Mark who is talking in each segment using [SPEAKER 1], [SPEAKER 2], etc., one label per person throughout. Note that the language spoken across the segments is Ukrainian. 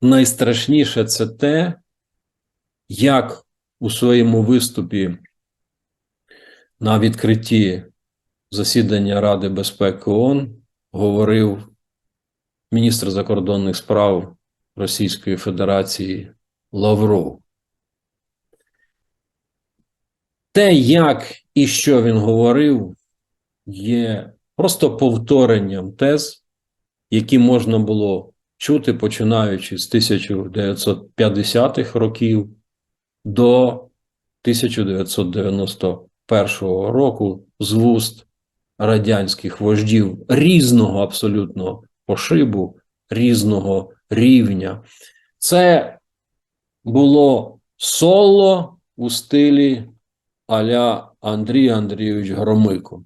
[SPEAKER 1] найстрашніше це те, як у своєму виступі на відкритті засідання Ради безпеки ООН говорив міністр закордонних справ Російської Федерації Лавров. Те, як і що він говорив, є просто повторенням тез, які можна було чути починаючи з 1950-х років до 1991 року з вуст радянських вождів різного абсолютно пошибу, різного рівня. Це було соло у стилі аля Андрій Андрійович Громико,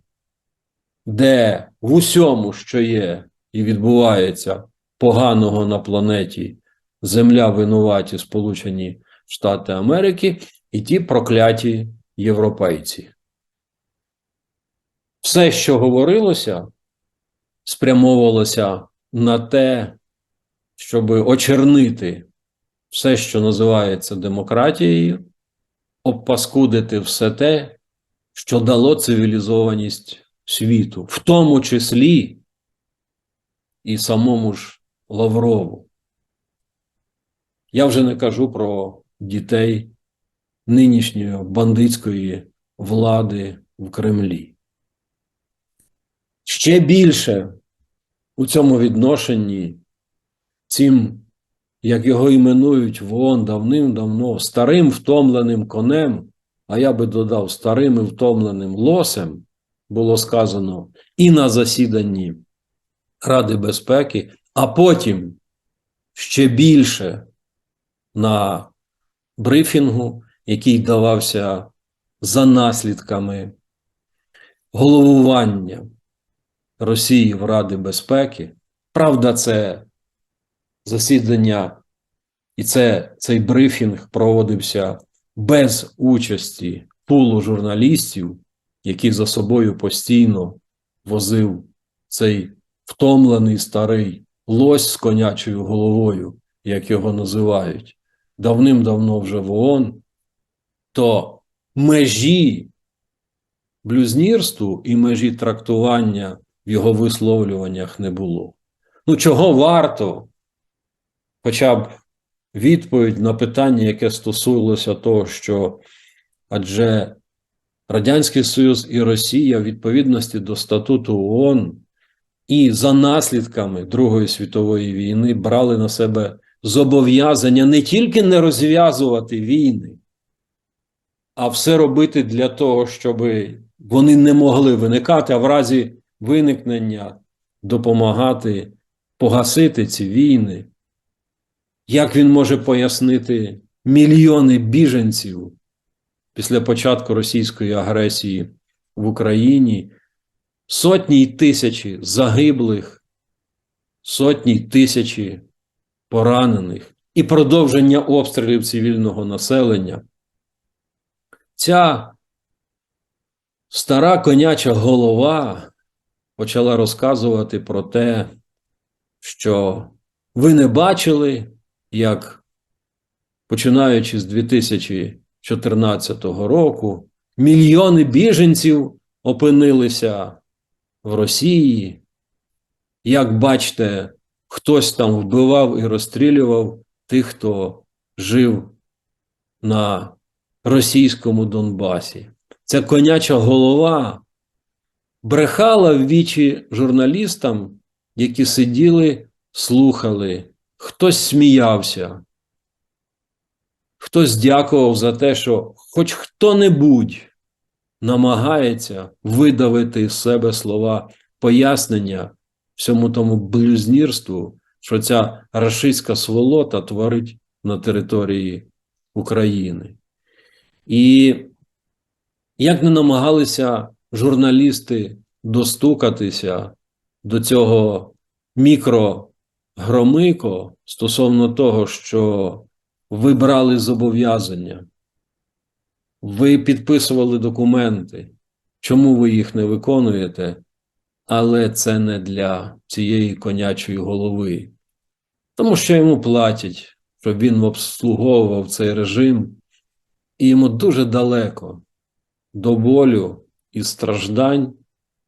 [SPEAKER 1] де в усьому, що є і відбувається поганого на планеті, Земля винуваті Сполучені Штати Америки і ті прокляті європейці. Все, що говорилося, спрямовувалося на те, щоб очернити все, що називається демократією, обпаскудити все те, що дало цивілізованість світу, в тому числі і самому ж Лаврову. Я вже не кажу про дітей нинішньої бандитської влади в Кремлі. Ще більше у цьому відношенні цим, як його іменують в ООН давним-давно, старим втомленим конем, а я би додав старим і втомленим лосем, було сказано і на засіданні Ради безпеки, а потім ще більше на брифінгу, який давався за наслідками головування Росії в Ради безпеки. Правда, це засідання і це, цей брифінг проводився без участі пулу журналістів, які за собою постійно возив цей втомлений старий лось з конячою головою, як його називають, давним-давно вже в ООН, то межі блюзнірству і межі трактування в його висловлюваннях не було. Ну, чого варто хоча б відповідь на питання, яке стосувалося того, що адже Радянський Союз і Росія в відповідності до статуту ООН і за наслідками Другої світової війни брали на себе зобов'язання не тільки не розв'язувати війни, а все робити для того, щоб вони не могли виникати, а в разі виникнення допомагати погасити ці війни. Як він може пояснити мільйони біженців після початку російської агресії в Україні, сотні й тисячі загиблих, сотні й тисячі поранених і продовження обстрілів цивільного населення? Ця стара коняча голова почала розказувати про те, що ви не бачили, як починаючи з 2014 року, мільйони біженців опинилися в Росії. Як бачите, хтось там вбивав і розстрілював тих, хто жив на російському Донбасі. Ця коняча голова брехала в вічі журналістам, які сиділи, слухали, хтось сміявся, хтось дякував за те, що хоч хто-небудь намагається видавити з себе слова пояснення всьому тому блюзнірству, що ця рашистська сволота творить на території України. І як не намагалися журналісти достукатися до цього мікрогромико стосовно того, що ви брали зобов'язання, ви підписували документи, чому ви їх не виконуєте, але це не для цієї конячої голови. тому що йому платять, щоб він обслуговував цей режим, і йому дуже далеко до болю і страждань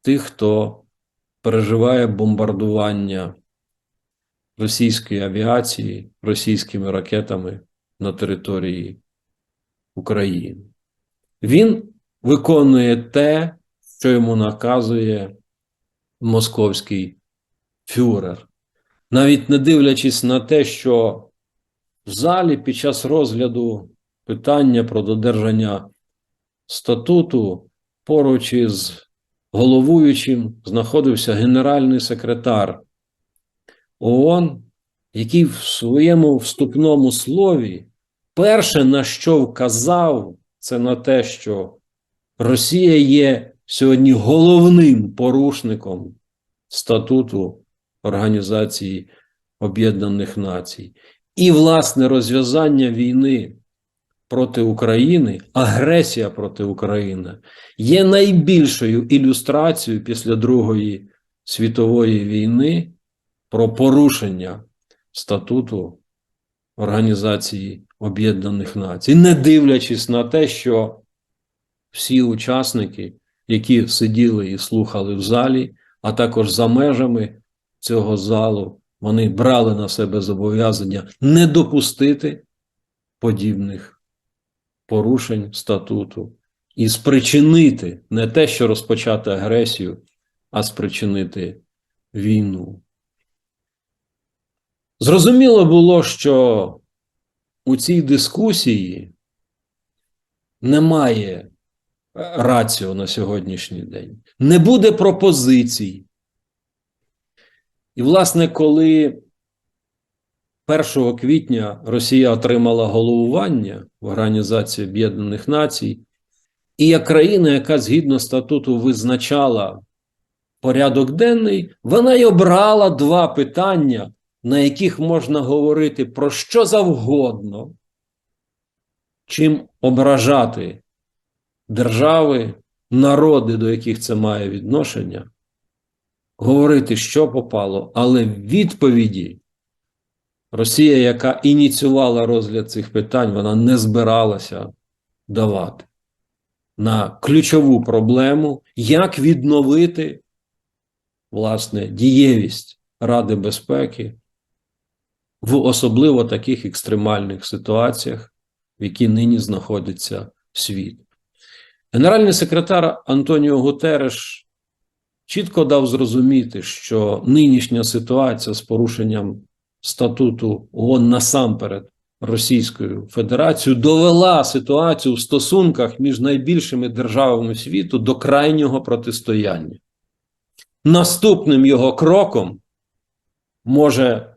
[SPEAKER 1] тих, хто переживає бомбардування російської авіації російськими ракетами на території України. Він виконує те, що йому наказує московський фюрер. Навіть не дивлячись на те, що в залі під час розгляду питання про додержання статуту поруч із головуючим знаходився генеральний секретар ООН, який в своєму вступному слові перше на що вказав, це на те, що Росія є сьогодні головним порушником статуту Організації Об'єднаних Націй. І, власне, розв'язання війни проти України, агресія проти України є найбільшою ілюстрацією після Другої світової війни про порушення статуту Організації Об'єднаних Націй, не дивлячись на те, що всі учасники, які сиділи і слухали в залі, а також за межами цього залу, вони брали на себе зобов'язання не допустити подібних порушень статуту і спричинити не те, що розпочати агресію, а спричинити війну. Зрозуміло було, що у цій дискусії немає раціо на сьогоднішній день, не буде пропозицій. І, власне, коли 1 квітня Росія отримала головування в Організації Об'єднаних Націй, і як країна, яка згідно статуту визначала порядок денний, вона й обрала два питання, на яких можна говорити про що завгодно, чим ображати держави, народи, до яких це має відношення, говорити, що попало, але відповіді Росія, яка ініціювала розгляд цих питань, вона не збиралася давати на ключову проблему, як відновити власне дієвість Ради безпеки в особливо таких екстремальних ситуаціях, в які нині знаходиться світ. Генеральний секретар Антоніо Гутереш чітко дав зрозуміти, що нинішня ситуація з порушенням статуту ООН насамперед Російською Федерацією довела ситуацію в стосунках між найбільшими державами світу до крайнього протистояння. Наступним його кроком може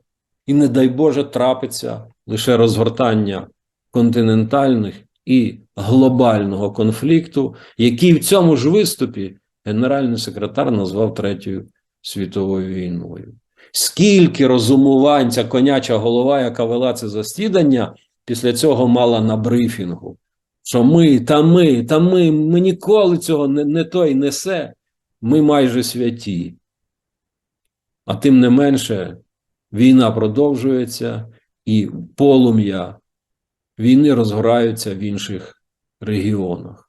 [SPEAKER 1] і, не дай Боже, трапиться лише розгортання континентальних і глобального конфлікту, який в цьому ж виступі генеральний секретар назвав Третьою світовою війною. Скільки розумувань ця коняча голова, яка вела це засідання, після цього мала на брифінгу, що ми, та ми, та ми, ми ніколи цього не, не той несе, ми майже святі. А тим не менше, війна продовжується, і полум'я війни розгораються в інших регіонах.